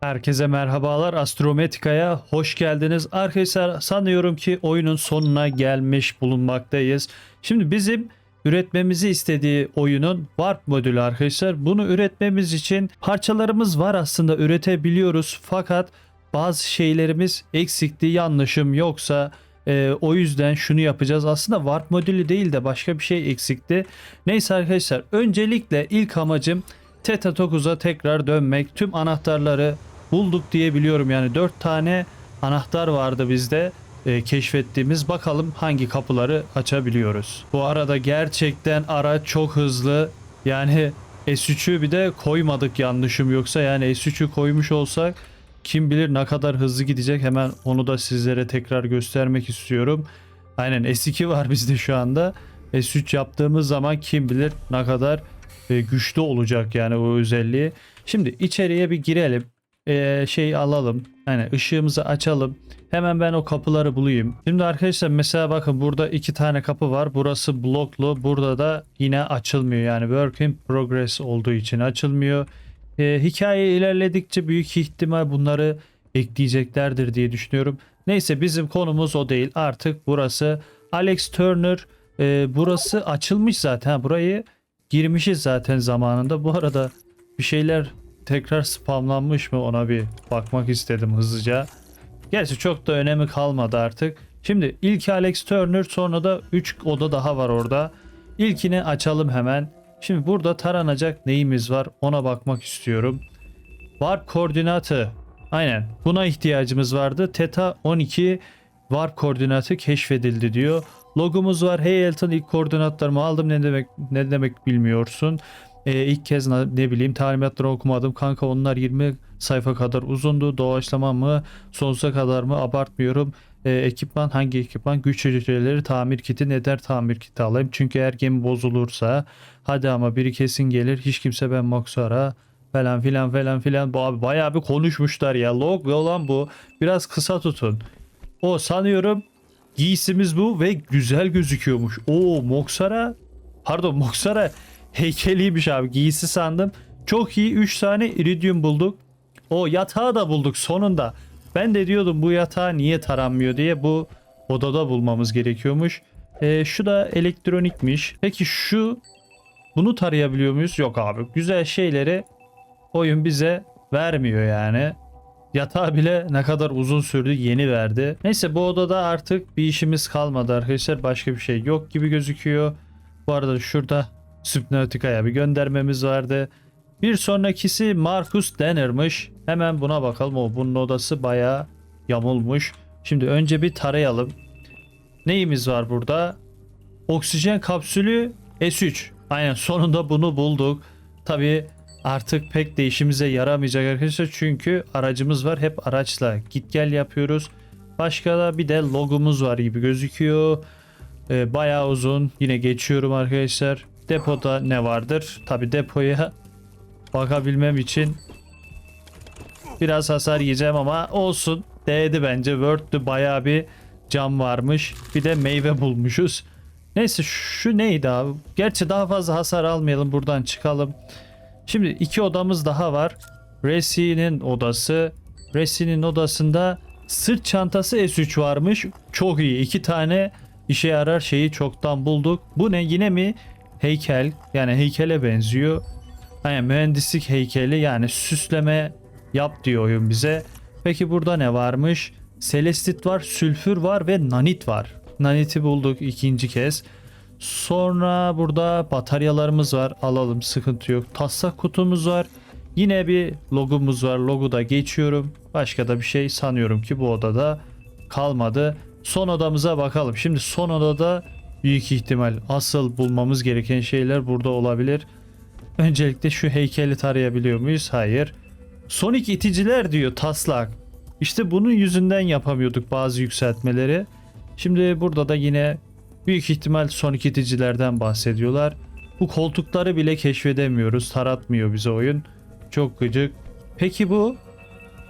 Herkese merhabalar Astrometika'ya hoş geldiniz. Arkadaşlar sanıyorum ki oyunun sonuna gelmiş bulunmaktayız. Şimdi bizim üretmemizi istediği oyunun Warp modülü arkadaşlar. Bunu üretmemiz için parçalarımız var aslında üretebiliyoruz. Fakat bazı şeylerimiz eksikti yanlışım yoksa e, o yüzden şunu yapacağız. Aslında Warp modülü değil de başka bir şey eksikti. Neyse arkadaşlar öncelikle ilk amacım Theta 9'a tekrar dönmek. Tüm anahtarları bulduk diye biliyorum. Yani 4 tane anahtar vardı bizde e, keşfettiğimiz. Bakalım hangi kapıları açabiliyoruz. Bu arada gerçekten araç çok hızlı. Yani S3'ü bir de koymadık yanlışım yoksa. Yani S3'ü koymuş olsak kim bilir ne kadar hızlı gidecek. Hemen onu da sizlere tekrar göstermek istiyorum. Aynen S2 var bizde şu anda. S3 yaptığımız zaman kim bilir ne kadar e, güçlü olacak yani o özelliği. Şimdi içeriye bir girelim. E, şey alalım. Hani ışığımızı açalım. Hemen ben o kapıları bulayım. Şimdi arkadaşlar mesela bakın burada iki tane kapı var. Burası bloklu. Burada da yine açılmıyor. Yani work in progress olduğu için açılmıyor. E, hikaye ilerledikçe büyük ihtimal bunları ekleyeceklerdir diye düşünüyorum. Neyse bizim konumuz o değil. Artık burası Alex Turner. E, burası açılmış zaten. Burayı girmişiz zaten zamanında. Bu arada bir şeyler tekrar spamlanmış mı ona bir bakmak istedim hızlıca. Gerçi çok da önemi kalmadı artık. Şimdi ilk Alex Turner sonra da 3 oda daha var orada. İlkini açalım hemen. Şimdi burada taranacak neyimiz var ona bakmak istiyorum. Warp koordinatı. Aynen buna ihtiyacımız vardı. Theta 12 warp koordinatı keşfedildi diyor. Logumuz var. Hey Elton ilk koordinatlarımı aldım. Ne demek ne demek bilmiyorsun. Ee, ilk kez ne bileyim talimatları okumadım. Kanka onlar 20 sayfa kadar uzundu. Doğaçlama mı? Sonsuza kadar mı? Abartmıyorum. Ee, ekipman hangi ekipman? Güç hücreleri tamir kiti. Neden tamir kiti alayım? Çünkü eğer gemi bozulursa hadi ama biri kesin gelir. Hiç kimse ben Moxar'a falan filan falan filan. Bu abi bayağı bir konuşmuşlar ya. Log olan bu. Biraz kısa tutun. O sanıyorum giysimiz bu ve güzel gözüküyormuş. Oo Moksara pardon Moksara heykeliymiş abi giysi sandım. Çok iyi 3 tane iridium bulduk. O yatağı da bulduk sonunda. Ben de diyordum bu yatağı niye taranmıyor diye bu odada bulmamız gerekiyormuş. Ee, şu da elektronikmiş. Peki şu bunu tarayabiliyor muyuz? Yok abi. Güzel şeyleri oyun bize vermiyor yani. Yatağı bile ne kadar uzun sürdü yeni verdi. Neyse bu odada artık bir işimiz kalmadı arkadaşlar. Başka bir şey yok gibi gözüküyor. Bu arada şurada Subnautica'ya bir göndermemiz vardı. Bir sonrakisi Marcus Danner'mış. Hemen buna bakalım. O bunun odası bayağı yamulmuş. Şimdi önce bir tarayalım. Neyimiz var burada? Oksijen kapsülü S3. Aynen sonunda bunu bulduk. Tabii artık pek de işimize yaramayacak arkadaşlar. Çünkü aracımız var. Hep araçla git gel yapıyoruz. Başka da bir de logumuz var gibi gözüküyor. Ee, bayağı uzun. Yine geçiyorum arkadaşlar. Depoda ne vardır? Tabi depoya bakabilmem için biraz hasar yiyeceğim ama olsun. Değdi bence. Word'lü bayağı bir cam varmış. Bir de meyve bulmuşuz. Neyse şu neydi abi? Gerçi daha fazla hasar almayalım. Buradan çıkalım. Şimdi iki odamız daha var. Resi'nin odası. Resi'nin odasında sırt çantası S3 varmış. Çok iyi. İki tane işe yarar şeyi çoktan bulduk. Bu ne? Yine mi? Heykel. Yani heykele benziyor. Yani mühendislik heykeli yani süsleme yap diyor oyun bize. Peki burada ne varmış? Celestit var, sülfür var ve nanit var. Nanit'i bulduk ikinci kez. Sonra burada bataryalarımız var. Alalım sıkıntı yok. Taslak kutumuz var. Yine bir logomuz var. Logo da geçiyorum. Başka da bir şey sanıyorum ki bu odada kalmadı. Son odamıza bakalım. Şimdi son odada büyük ihtimal asıl bulmamız gereken şeyler burada olabilir. Öncelikle şu heykeli tarayabiliyor muyuz? Hayır. Sonic iticiler diyor taslak. İşte bunun yüzünden yapamıyorduk bazı yükseltmeleri. Şimdi burada da yine büyük ihtimal Sonic iticilerden bahsediyorlar. Bu koltukları bile keşfedemiyoruz. Taratmıyor bize oyun. Çok gıcık. Peki bu?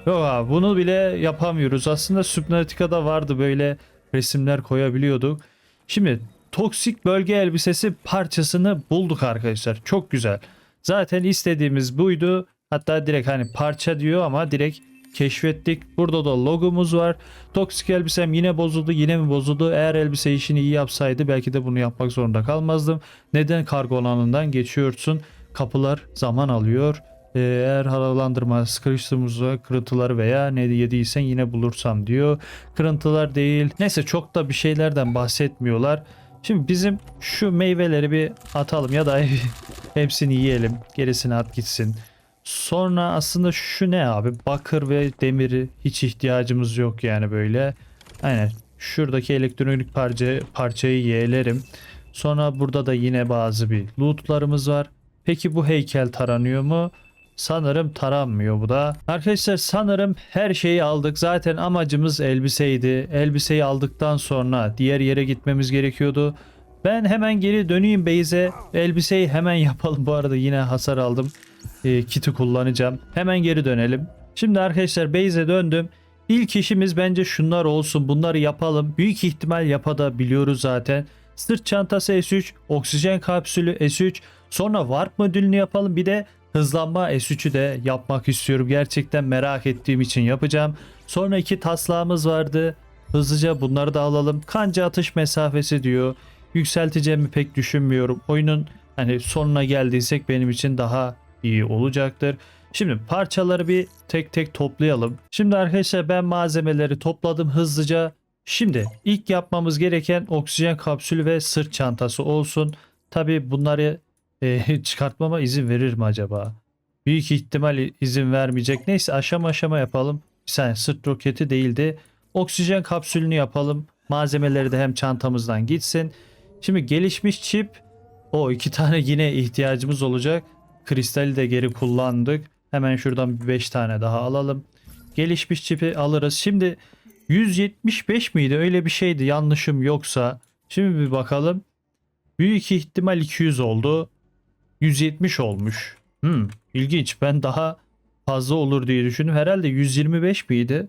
Yok abi bunu bile yapamıyoruz. Aslında Subnautica'da vardı böyle resimler koyabiliyorduk. Şimdi toksik bölge elbisesi parçasını bulduk arkadaşlar. Çok güzel. Zaten istediğimiz buydu. Hatta direkt hani parça diyor ama direkt keşfettik. Burada da logomuz var. Toksik elbisem yine bozuldu. Yine mi bozuldu? Eğer elbise işini iyi yapsaydı belki de bunu yapmak zorunda kalmazdım. Neden kargo alanından geçiyorsun? Kapılar zaman alıyor. Ee, Eğer havalandırma sıkıştığımızda kırıntıları veya ne yediysen yine bulursam diyor. Kırıntılar değil. Neyse çok da bir şeylerden bahsetmiyorlar. Şimdi bizim şu meyveleri bir atalım ya da hepsini yiyelim. Gerisini at gitsin. Sonra aslında şu ne abi? Bakır ve demiri hiç ihtiyacımız yok yani böyle. Aynen. Şuradaki elektronik parça, parçayı yeğlerim. Sonra burada da yine bazı bir lootlarımız var. Peki bu heykel taranıyor mu? Sanırım taranmıyor bu da. Arkadaşlar sanırım her şeyi aldık. Zaten amacımız elbiseydi. Elbiseyi aldıktan sonra diğer yere gitmemiz gerekiyordu. Ben hemen geri döneyim Beyze. Elbiseyi hemen yapalım. Bu arada yine hasar aldım. E, kiti kullanacağım. Hemen geri dönelim. Şimdi arkadaşlar Beyze döndüm. İlk işimiz bence şunlar olsun. Bunları yapalım. Büyük ihtimal yapabiliyoruz zaten. Sırt çantası S3, oksijen kapsülü S3, sonra warp modülünü yapalım. Bir de hızlanma S3'ü de yapmak istiyorum. Gerçekten merak ettiğim için yapacağım. Sonra iki taslağımız vardı. Hızlıca bunları da alalım. Kanca atış mesafesi diyor. Yükselteceğimi pek düşünmüyorum. Oyunun hani sonuna geldiysek benim için daha iyi olacaktır. Şimdi parçaları bir tek tek toplayalım. Şimdi arkadaşlar ben malzemeleri topladım hızlıca. Şimdi ilk yapmamız gereken oksijen kapsülü ve sırt çantası olsun. Tabi bunları e, çıkartmama izin verir mi acaba? Büyük ihtimal izin vermeyecek. Neyse aşama aşama yapalım. Bir saniye sırt roketi değildi. Oksijen kapsülünü yapalım. Malzemeleri de hem çantamızdan gitsin. Şimdi gelişmiş çip. O iki tane yine ihtiyacımız olacak. Kristali de geri kullandık. Hemen şuradan 5 tane daha alalım. Gelişmiş çipi alırız. Şimdi 175 miydi? Öyle bir şeydi yanlışım yoksa. Şimdi bir bakalım. Büyük ihtimal 200 oldu. 170 olmuş. Hmm, ilginç. Ben daha fazla olur diye düşündüm. Herhalde 125 miydi?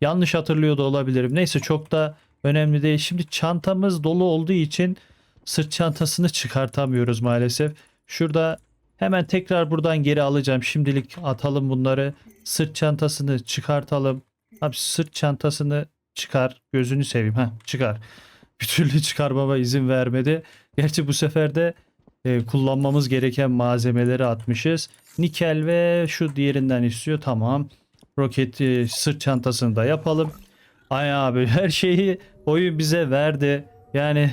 Yanlış hatırlıyor da olabilirim. Neyse çok da önemli değil. Şimdi çantamız dolu olduğu için sırt çantasını çıkartamıyoruz maalesef. Şurada hemen tekrar buradan geri alacağım. Şimdilik atalım bunları. Sırt çantasını çıkartalım. Abi sırt çantasını çıkar. Gözünü seveyim. ha çıkar. Bir türlü çıkarmama izin vermedi. Gerçi bu sefer de e, kullanmamız gereken malzemeleri atmışız. Nikel ve şu diğerinden istiyor. Tamam. Roket e, sırt çantasını da yapalım. Ay abi her şeyi oyun bize verdi. Yani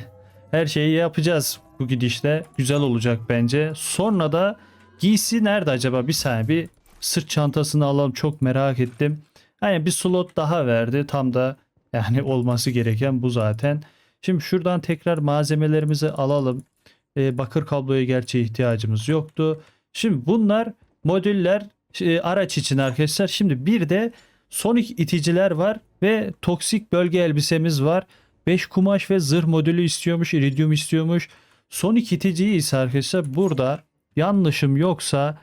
her şeyi yapacağız bu gidişle. Güzel olacak bence. Sonra da giysi nerede acaba? Bir saniye bir sırt çantasını alalım. Çok merak ettim. Yani bir slot daha verdi. Tam da yani olması gereken bu zaten. Şimdi şuradan tekrar malzemelerimizi alalım. Ee, bakır kabloya gerçi ihtiyacımız yoktu. Şimdi bunlar modüller e, araç için arkadaşlar. Şimdi bir de sonik iticiler var ve toksik bölge elbisemiz var. 5 kumaş ve zırh modülü istiyormuş, iridium istiyormuş. Sonik iticiyi ise arkadaşlar burada yanlışım yoksa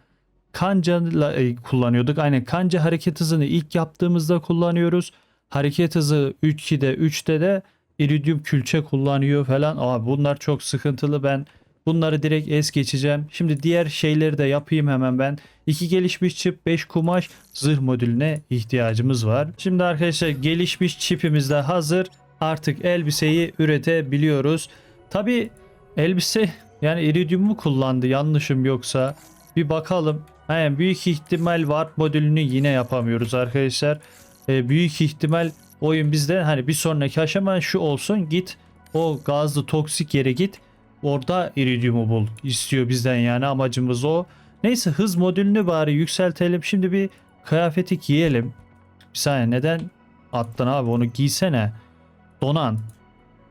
kanca e, kullanıyorduk. Aynen kanca hareket hızını ilk yaptığımızda kullanıyoruz. Hareket hızı 3'de 3'te de iridium külçe kullanıyor falan. Abi bunlar çok sıkıntılı. Ben bunları direkt es geçeceğim. Şimdi diğer şeyleri de yapayım hemen ben. 2 gelişmiş çip 5 kumaş zırh modülüne ihtiyacımız var. Şimdi arkadaşlar gelişmiş çipimiz de hazır. Artık elbiseyi üretebiliyoruz. Tabi elbise yani iridium mu kullandı yanlışım yoksa bir bakalım. Aynen büyük ihtimal warp modülünü yine yapamıyoruz arkadaşlar. Ee, büyük ihtimal oyun bizde hani bir sonraki aşama şu olsun git o gazlı toksik yere git orada iridiumu bul istiyor bizden yani amacımız o. Neyse hız modülünü bari yükseltelim. Şimdi bir kıyafeti giyelim. Bir saniye neden attın abi onu giysene. Donan.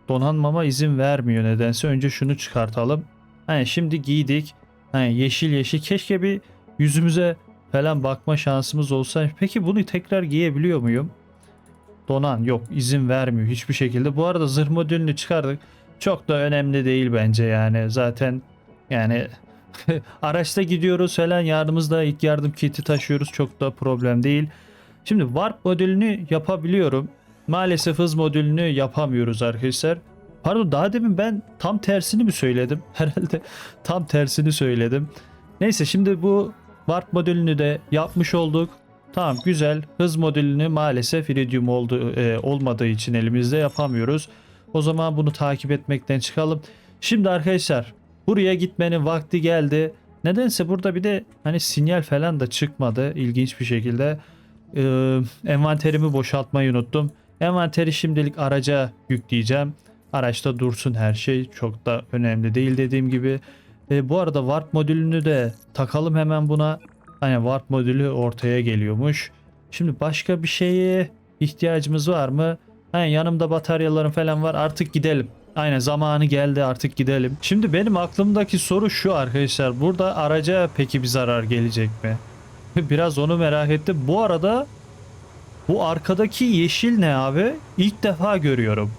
Donanmama izin vermiyor nedense. Önce şunu çıkartalım. Hani şimdi giydik. Hani yeşil yeşil. Keşke bir yüzümüze falan bakma şansımız olsa. Peki bunu tekrar giyebiliyor muyum? Donan yok izin vermiyor hiçbir şekilde. Bu arada zırh modülünü çıkardık. Çok da önemli değil bence yani. Zaten yani araçta gidiyoruz falan yardımımızda ilk yardım kiti taşıyoruz. Çok da problem değil. Şimdi warp modülünü yapabiliyorum. Maalesef hız modülünü yapamıyoruz arkadaşlar. Pardon daha demin ben tam tersini mi söyledim? Herhalde tam tersini söyledim. Neyse şimdi bu Warp modülünü de yapmış olduk. Tamam güzel. Hız modülünü maalesef iridium oldu, e, olmadığı için elimizde yapamıyoruz. O zaman bunu takip etmekten çıkalım. Şimdi arkadaşlar buraya gitmenin vakti geldi. Nedense burada bir de hani sinyal falan da çıkmadı ilginç bir şekilde. Ee, envanterimi boşaltmayı unuttum. Envanteri şimdilik araca yükleyeceğim. Araçta dursun her şey. Çok da önemli değil dediğim gibi. Ee, bu arada warp modülünü de takalım hemen buna. Hani warp modülü ortaya geliyormuş. Şimdi başka bir şeye ihtiyacımız var mı? Hani yanımda bataryalarım falan var. Artık gidelim. Aynen zamanı geldi artık gidelim. Şimdi benim aklımdaki soru şu arkadaşlar. Burada araca peki bir zarar gelecek mi? Biraz onu merak ettim. Bu arada bu arkadaki yeşil ne abi? İlk defa görüyorum.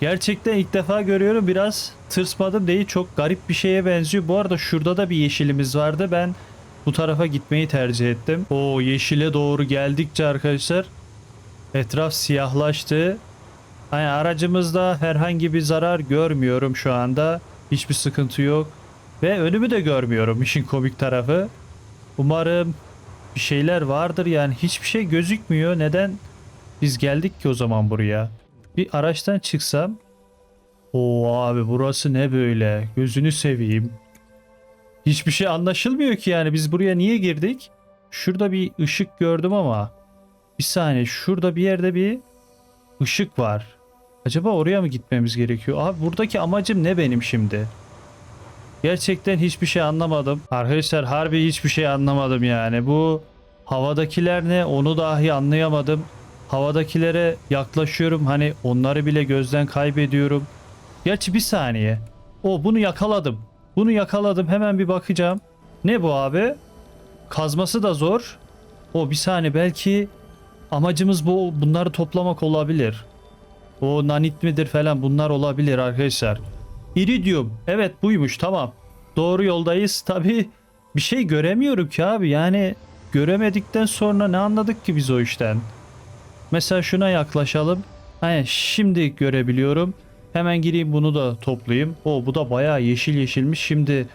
Gerçekten ilk defa görüyorum. Biraz tırsmadım değil. Çok garip bir şeye benziyor. Bu arada şurada da bir yeşilimiz vardı. Ben bu tarafa gitmeyi tercih ettim. O yeşile doğru geldikçe arkadaşlar etraf siyahlaştı. Hani aracımızda herhangi bir zarar görmüyorum şu anda. Hiçbir sıkıntı yok. Ve önümü de görmüyorum işin komik tarafı. Umarım bir şeyler vardır yani hiçbir şey gözükmüyor. Neden biz geldik ki o zaman buraya? Bir araçtan çıksam. Oo abi burası ne böyle? Gözünü seveyim. Hiçbir şey anlaşılmıyor ki yani biz buraya niye girdik? Şurada bir ışık gördüm ama. Bir saniye şurada bir yerde bir ışık var. Acaba oraya mı gitmemiz gerekiyor? Abi buradaki amacım ne benim şimdi? Gerçekten hiçbir şey anlamadım. Arkadaşlar harbi hiçbir şey anlamadım yani. Bu havadakiler ne onu dahi anlayamadım. Havadakilere yaklaşıyorum hani onları bile gözden kaybediyorum. Gerçi bir saniye. O bunu yakaladım. Bunu yakaladım hemen bir bakacağım. Ne bu abi? Kazması da zor. O bir saniye belki amacımız bu bunları toplamak olabilir. O nanit midir falan bunlar olabilir arkadaşlar. İridium. Evet buymuş tamam. Doğru yoldayız. Tabi bir şey göremiyorum ki abi. Yani göremedikten sonra ne anladık ki biz o işten? Mesela şuna yaklaşalım. Hani şimdi görebiliyorum. Hemen gireyim bunu da toplayayım. O bu da bayağı yeşil yeşilmiş. Şimdi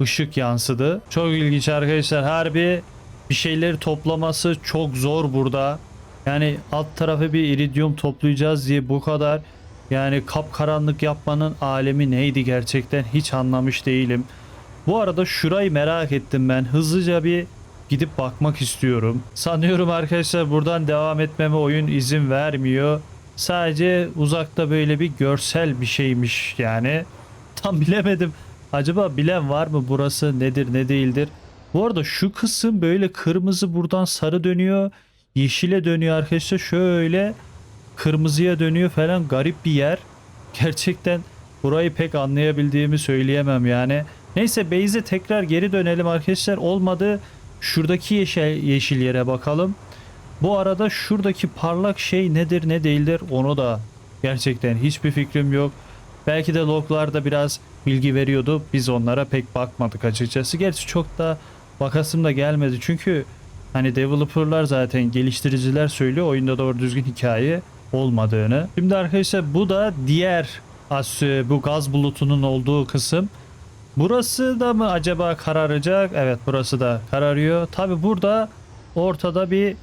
ışık yansıdı. Çok ilginç arkadaşlar. Harbi bir şeyleri toplaması çok zor burada. Yani alt tarafı bir iridium toplayacağız diye bu kadar yani kapkaranlık yapmanın alemi neydi gerçekten hiç anlamış değilim. Bu arada şurayı merak ettim ben. Hızlıca bir gidip bakmak istiyorum. Sanıyorum arkadaşlar buradan devam etmeme oyun izin vermiyor. Sadece uzakta böyle bir görsel bir şeymiş yani. Tam bilemedim. Acaba bilen var mı burası nedir ne değildir? Bu arada şu kısım böyle kırmızı buradan sarı dönüyor. Yeşile dönüyor arkadaşlar. Şöyle kırmızıya dönüyor falan garip bir yer. Gerçekten burayı pek anlayabildiğimi söyleyemem yani. Neyse base'e tekrar geri dönelim arkadaşlar. Olmadı şuradaki yeşil, yeşil yere bakalım. Bu arada şuradaki parlak şey nedir ne değildir onu da gerçekten hiçbir fikrim yok. Belki de loglarda biraz bilgi veriyordu. Biz onlara pek bakmadık açıkçası. Gerçi çok da bakasım da gelmedi. Çünkü hani developerlar zaten geliştiriciler söylüyor oyunda doğru düzgün hikaye olmadığını. Şimdi arkadaşlar bu da diğer bu gaz bulutunun olduğu kısım. Burası da mı acaba kararacak? Evet burası da kararıyor. Tabi burada ortada bir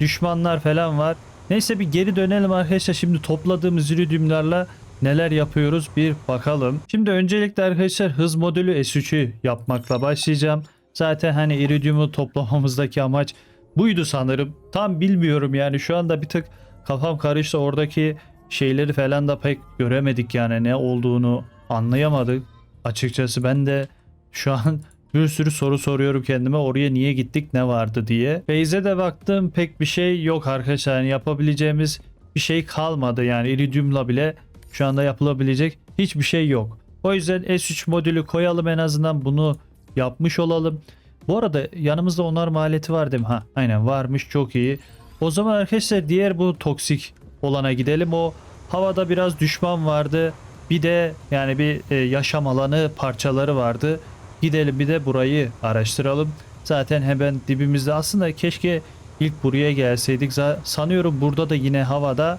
düşmanlar falan var. Neyse bir geri dönelim arkadaşlar. Şimdi topladığımız iridiumlarla neler yapıyoruz bir bakalım. Şimdi öncelikle arkadaşlar hız modülü S3'ü yapmakla başlayacağım. Zaten hani iridiumu toplamamızdaki amaç buydu sanırım. Tam bilmiyorum yani şu anda bir tık kafam karıştı. Oradaki şeyleri falan da pek göremedik yani ne olduğunu anlayamadık. Açıkçası ben de şu an bir sürü soru soruyorum kendime oraya niye gittik ne vardı diye. Beyze de baktım pek bir şey yok arkadaşlar yani yapabileceğimiz bir şey kalmadı yani iridiumla bile şu anda yapılabilecek hiçbir şey yok. O yüzden S3 modülü koyalım en azından bunu yapmış olalım. Bu arada yanımızda onarma aleti var değil mi? Ha aynen varmış çok iyi. O zaman arkadaşlar diğer bu toksik olana gidelim. O havada biraz düşman vardı. Bir de yani bir e, yaşam alanı parçaları vardı. Gidelim bir de burayı araştıralım. Zaten hemen dibimizde aslında keşke ilk buraya gelseydik. Sanıyorum burada da yine havada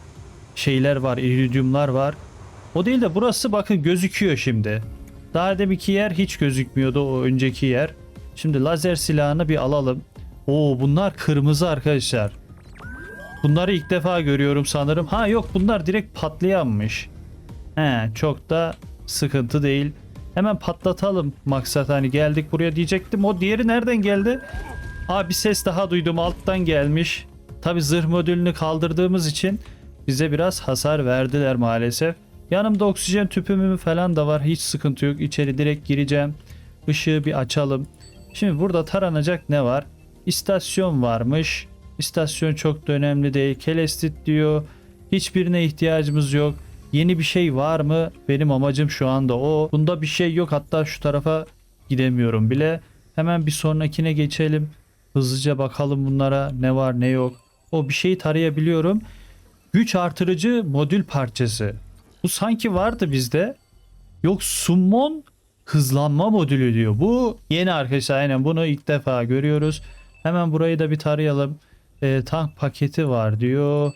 şeyler var, iridiumlar var. O değil de burası bakın gözüküyor şimdi. Daha deminki yer hiç gözükmüyordu o önceki yer. Şimdi lazer silahını bir alalım. Oo bunlar kırmızı arkadaşlar. Bunları ilk defa görüyorum sanırım. Ha yok bunlar direkt patlayanmış. He çok da sıkıntı değil. Hemen patlatalım maksat hani geldik buraya diyecektim. O diğeri nereden geldi? Aa bir ses daha duydum alttan gelmiş. Tabi zırh modülünü kaldırdığımız için bize biraz hasar verdiler maalesef. Yanımda oksijen tüpümü falan da var. Hiç sıkıntı yok. İçeri direkt gireceğim. Işığı bir açalım. Şimdi burada taranacak ne var? İstasyon varmış. İstasyon çok da önemli değil. Kelestit diyor. Hiçbirine ihtiyacımız yok. Yeni bir şey var mı? Benim amacım şu anda o. Bunda bir şey yok. Hatta şu tarafa gidemiyorum bile. Hemen bir sonrakine geçelim. Hızlıca bakalım bunlara ne var ne yok. O bir şeyi tarayabiliyorum. Güç artırıcı modül parçası. Bu sanki vardı bizde. Yok summon hızlanma modülü diyor. Bu yeni arkadaşlar aynen bunu ilk defa görüyoruz. Hemen burayı da bir tarayalım. Ee, tank paketi var diyor.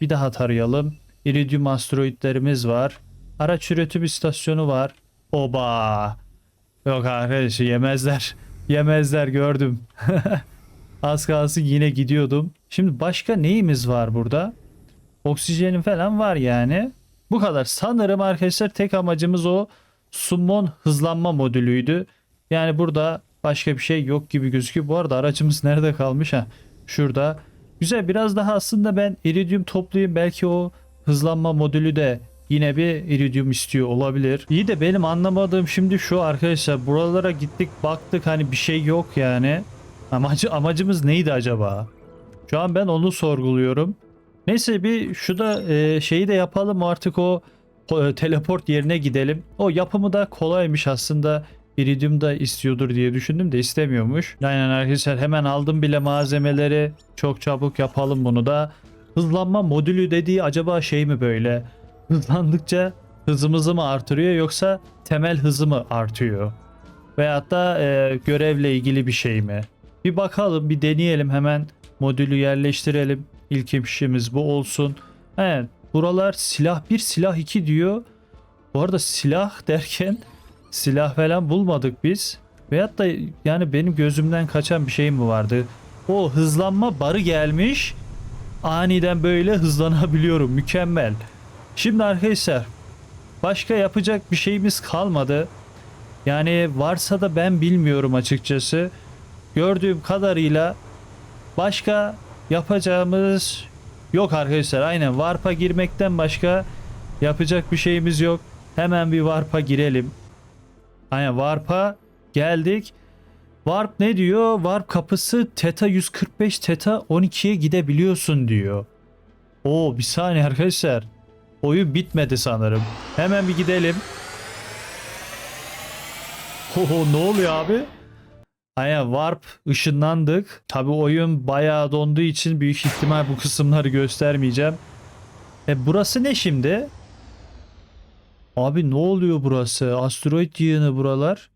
Bir daha tarayalım. İridium asteroidlerimiz var. Araç üretim istasyonu var. Oba. Yok arkadaşlar yemezler. Yemezler gördüm. Az kalsın yine gidiyordum. Şimdi başka neyimiz var burada? Oksijenin falan var yani. Bu kadar. Sanırım arkadaşlar tek amacımız o summon hızlanma modülüydü. Yani burada başka bir şey yok gibi gözüküyor. Bu arada aracımız nerede kalmış ha? Şurada. Güzel biraz daha aslında ben iridium toplayayım. Belki o hızlanma modülü de yine bir iridium istiyor olabilir. İyi de benim anlamadığım şimdi şu arkadaşlar. Buralara gittik baktık hani bir şey yok yani. Amacı, amacımız neydi acaba? Şu an ben onu sorguluyorum. Neyse bir şu da e, şeyi de yapalım artık o, e, teleport yerine gidelim. O yapımı da kolaymış aslında. Iridium da istiyordur diye düşündüm de istemiyormuş. Aynen arkadaşlar hemen aldım bile malzemeleri. Çok çabuk yapalım bunu da. Hızlanma modülü dediği acaba şey mi böyle? Hızlandıkça hızımızı mı artırıyor yoksa temel hızı mı artıyor? Veyahut da e, görevle ilgili bir şey mi? Bir bakalım bir deneyelim hemen modülü yerleştirelim. İlk işimiz bu olsun. Evet buralar silah 1 silah 2 diyor. Bu arada silah derken silah falan bulmadık biz. Veyahut da yani benim gözümden kaçan bir şey mi vardı? O hızlanma barı gelmiş. Aniden böyle hızlanabiliyorum. Mükemmel. Şimdi arkadaşlar başka yapacak bir şeyimiz kalmadı. Yani varsa da ben bilmiyorum açıkçası. Gördüğüm kadarıyla başka yapacağımız yok arkadaşlar. Aynen Warp'a girmekten başka yapacak bir şeyimiz yok. Hemen bir Warp'a girelim. Aynen Warp'a geldik. Warp ne diyor? Warp kapısı Theta 145 Theta 12'ye gidebiliyorsun diyor. Oo bir saniye arkadaşlar. Oyun bitmedi sanırım. Hemen bir gidelim. Oho ne oluyor abi? Aynen warp ışınlandık. Tabi oyun bayağı donduğu için büyük ihtimal bu kısımları göstermeyeceğim. E burası ne şimdi? Abi ne oluyor burası? Asteroid yığını buralar.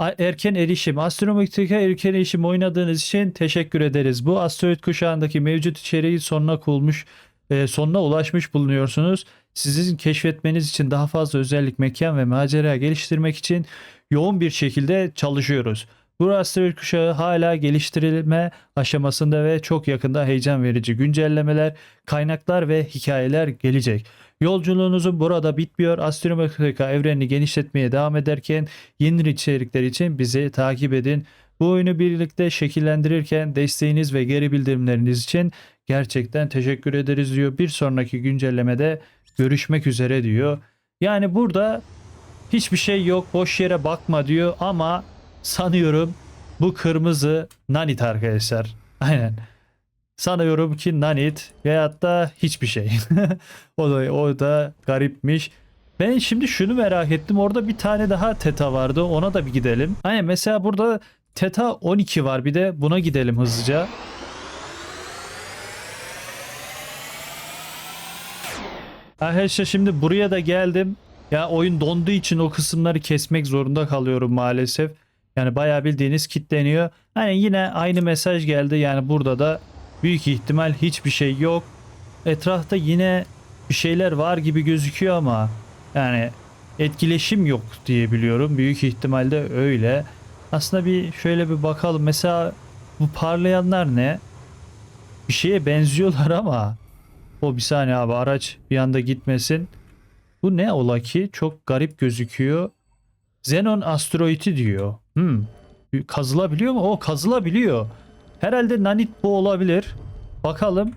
Erken erişim. Astronomik'teki erken erişim oynadığınız için teşekkür ederiz. Bu asteroid kuşağındaki mevcut içeriği sonuna kurulmuş, e, sonuna ulaşmış bulunuyorsunuz. Sizin keşfetmeniz için daha fazla özellik, mekan ve macera geliştirmek için yoğun bir şekilde çalışıyoruz. Bu asteroid kuşağı hala geliştirilme aşamasında ve çok yakında heyecan verici güncellemeler, kaynaklar ve hikayeler gelecek. Yolculuğunuzun burada bitmiyor. Astronomika evrenini genişletmeye devam ederken yeni içerikler için bizi takip edin. Bu oyunu birlikte şekillendirirken desteğiniz ve geri bildirimleriniz için gerçekten teşekkür ederiz diyor. Bir sonraki güncellemede görüşmek üzere diyor. Yani burada hiçbir şey yok boş yere bakma diyor ama sanıyorum bu kırmızı nanit arkadaşlar. Aynen. Sanıyorum ki nanit veyahut da hiçbir şey. o da o da garipmiş. Ben şimdi şunu merak ettim. Orada bir tane daha teta vardı. Ona da bir gidelim. Aynen mesela burada teta 12 var. Bir de buna gidelim hızlıca. Arkadaşlar şimdi buraya da geldim. Ya oyun donduğu için o kısımları kesmek zorunda kalıyorum maalesef. Yani bayağı bildiğiniz kitleniyor. Hani yine aynı mesaj geldi. Yani burada da büyük ihtimal hiçbir şey yok. Etrafta yine bir şeyler var gibi gözüküyor ama yani etkileşim yok diye biliyorum. Büyük ihtimalle öyle. Aslında bir şöyle bir bakalım. Mesela bu parlayanlar ne? Bir şeye benziyorlar ama o bir saniye abi araç bir anda gitmesin. Bu ne ola ki? Çok garip gözüküyor. Xenon asteroidi diyor. Hmm. Kazılabiliyor mu? O kazılabiliyor. Herhalde nanit bu olabilir. Bakalım.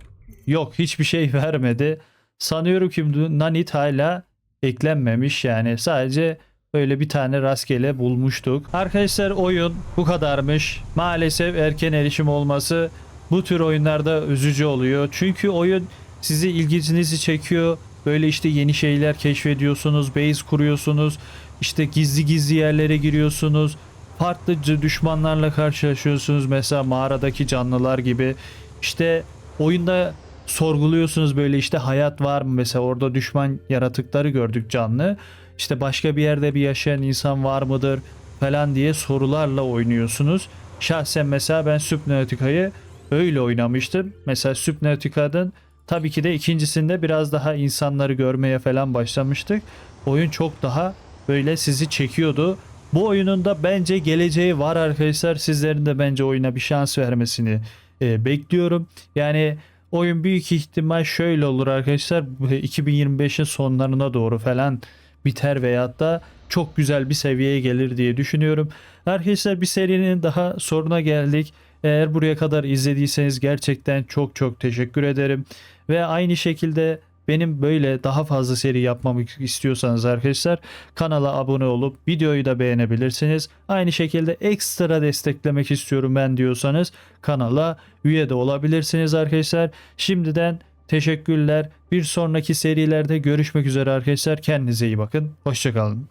Yok hiçbir şey vermedi. Sanıyorum ki nanit hala eklenmemiş yani. Sadece böyle bir tane rastgele bulmuştuk. Arkadaşlar oyun bu kadarmış. Maalesef erken erişim olması bu tür oyunlarda üzücü oluyor. Çünkü oyun sizi ilginizi çekiyor. Böyle işte yeni şeyler keşfediyorsunuz, base kuruyorsunuz. İşte gizli gizli yerlere giriyorsunuz. Farklı düşmanlarla karşılaşıyorsunuz. Mesela mağaradaki canlılar gibi. İşte oyunda sorguluyorsunuz böyle işte hayat var mı mesela orada düşman yaratıkları gördük canlı. İşte başka bir yerde bir yaşayan insan var mıdır falan diye sorularla oynuyorsunuz. Şahsen mesela ben Subnautica'yı öyle oynamıştım. Mesela Subnautica'nın tabii ki de ikincisinde biraz daha insanları görmeye falan başlamıştık. Oyun çok daha böyle sizi çekiyordu. Bu oyunun da bence geleceği var arkadaşlar. Sizlerin de bence oyuna bir şans vermesini e, bekliyorum. Yani oyun büyük ihtimal şöyle olur arkadaşlar. bu 2025'in sonlarına doğru falan biter veyahut da çok güzel bir seviyeye gelir diye düşünüyorum. Arkadaşlar bir serinin daha sonuna geldik. Eğer buraya kadar izlediyseniz gerçekten çok çok teşekkür ederim. Ve aynı şekilde benim böyle daha fazla seri yapmamı istiyorsanız arkadaşlar kanala abone olup videoyu da beğenebilirsiniz. Aynı şekilde ekstra desteklemek istiyorum ben diyorsanız kanala üye de olabilirsiniz arkadaşlar. Şimdiden teşekkürler. Bir sonraki serilerde görüşmek üzere arkadaşlar. Kendinize iyi bakın. Hoşçakalın.